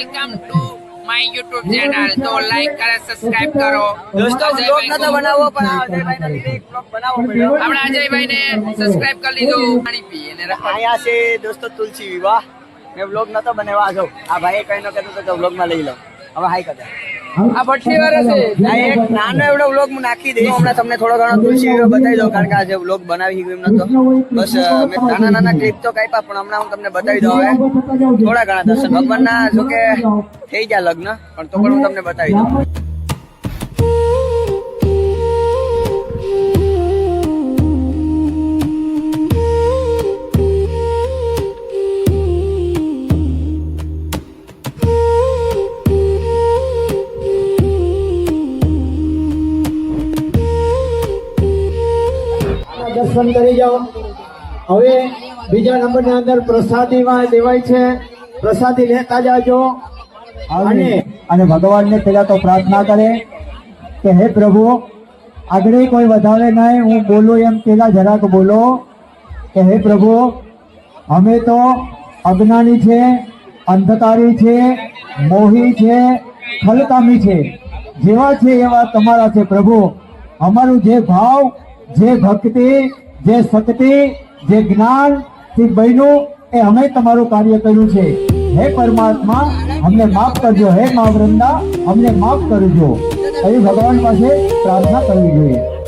Welcome to my YouTube channel તો like કરો subscribe કરો. દોસ્તો બ્લોગ નતો બનાવો પણ એક બ્લોગ બનાવો પડ્યો. આપણા અજયભાઈ ને સબસ્ક્રાઇબ કરી લીધો. પાણી પીએ ને અહીંયા છે દોસ્તો તુલસી વિવાહ. મેં બ્લોગ નતો બનાવવા જો આ ભાઈ કહી નો કહેતો તો બ્લોગમાં લઈ લો. હવે હાઈ કરે આ પછી વાર આ એક નાનો એવડો બ્લોગ હું નાખી દઈશ. હમણાં તમને થોડો ઘણો તુલસી બતાવી દઉં, કારણ કે આજે બ્લોગ બનાવી ગયું એમ નતો. બસ મેં નાના નાના ક્લિપ તો કાપ્યા, પણ હમણાં હું તમને બતાવી દઉં હવે. થોડા ઘણા દર્શન. ભગવાનના જો કે થઈ ગયા લગ્ન, પણ તો પણ હું તમને બતાવી દઉં. દર્શન કરી જાઓ. હવે બીજા નંબરની અંદર પ્રસાદીમાં દેવાય છે. પ્રસાદી લેતા જાજો. અને અને ભગવાનને પેલા તો પ્રાર્થના કરે કે હે પ્રભુ આગળ કોઈ વધારે નહીં હું બોલું એમ પેલા જરાક બોલો કે હે પ્રભુ અમે તો અજ્ઞાની છે અંધકારી છે મોહી છે ખલકામી છે. જેવા છે એવા તમારા છે પ્રભુ. અમારું જે ભાવ જે ભક્તિ જે શક્તિ, જે જ્ઞાનથી બન્યું એ અમે તમારું કાર્ય કર્યું છે. હે પરમાત્મા, અમને માફ કરજો. હે મા વૃંદા, અમને માફ કરજો. એવી ભગવાન પાસે પ્રાર્થના કરવી જોઈએ.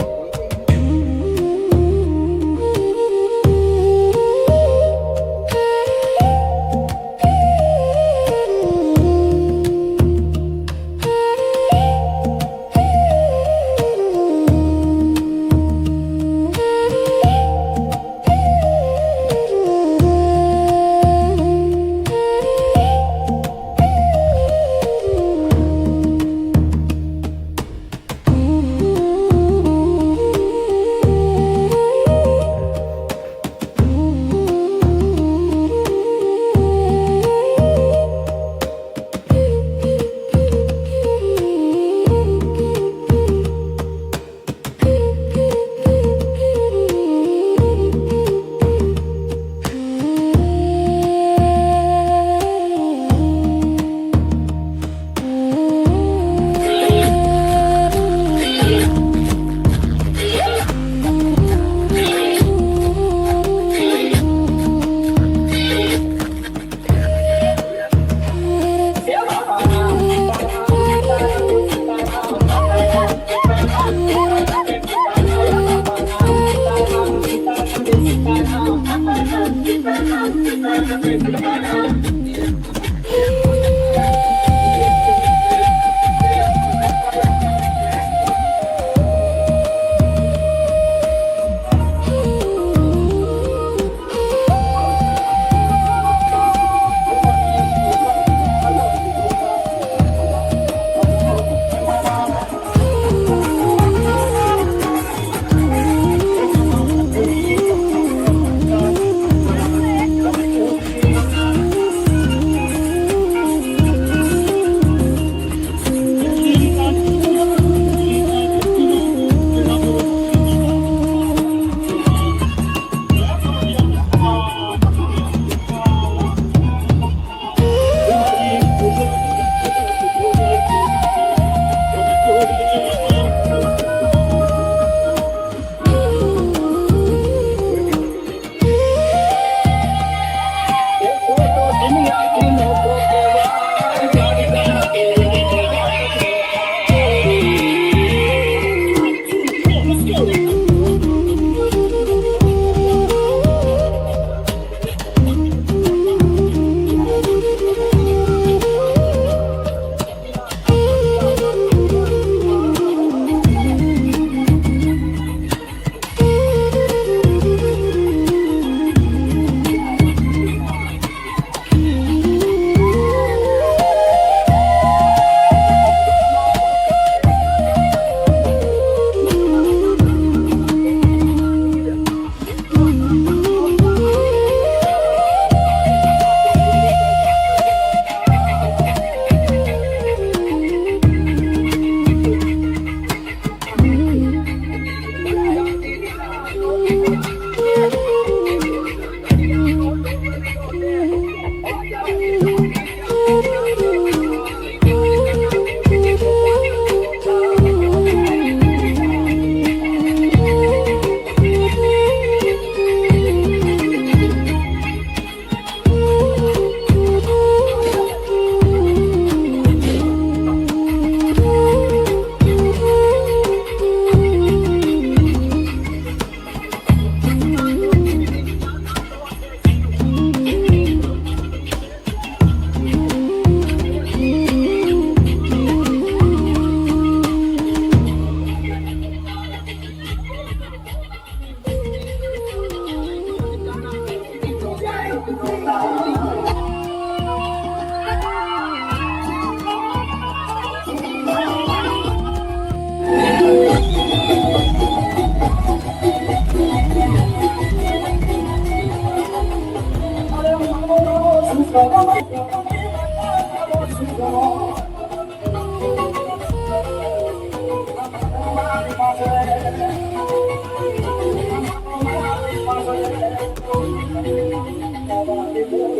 Oh,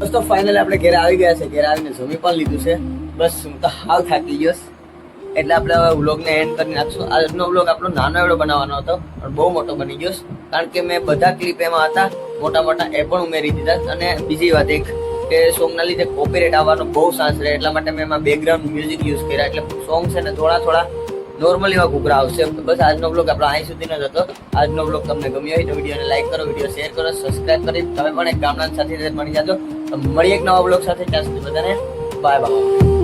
દોસ્તો ફાઇનલ આપણે ઘરે આવી ગયા છે. ઘરે આવીને જમી પણ લીધું છે. બસ હું તો હાવ થાકી ગયો એટલે આપણે હવે વ્લોગને એન્ડ કરી નાખશું. આજનો વ્લોગ આપણો નાનો એવડો બનાવવાનો હતો, પણ બહુ મોટો બની ગયો કારણ કે મેં બધા ક્લિપ એમાં હતા, મોટા મોટા એ પણ ઉમેરી દીધા અને બીજી વાત એક કે સોંગના લીધે કોપીરેટ આવવાનો બહુ ચાન્સ રહે, એટલા માટે મેં એમાં બેકગ્રાઉન્ડ મ્યુઝિક યુઝ કર્યા. એટલે સોંગ છે ને થોડા થોડા નોર્મલ એવા ઘૂઘરા આવશે. બસ આજનો બ્લોગ આપણો અહીં સુધીનો જ હતો. આજનો બ્લોગ તમને ગમ્યો હોય તો વિડીયોને લાઈક કરો, વીડિયો શેર કરો સબસ્ક્રાઈબ કરી, તમે પણ એક ગામડા સાથે મળી જાજો. મળીએ એક નવા બ્લોગ સાથે. ત્યાં સુધી બધાને બાય બાય